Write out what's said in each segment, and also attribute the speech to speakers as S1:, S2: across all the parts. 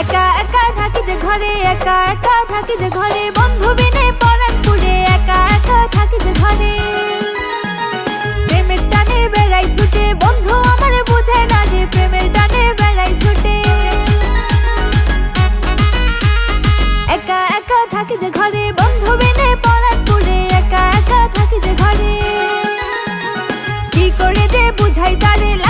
S1: একা একা থাকি যে ঘরে একা একা থাকি যে ঘরে। বন্ধু বিনে পরাণ পুড়ে যে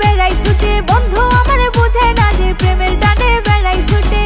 S1: বেড়াই ছুটে। বন্ধু আমার বুঝে না যে প্রেমের টানে বেড়াই ছুটে।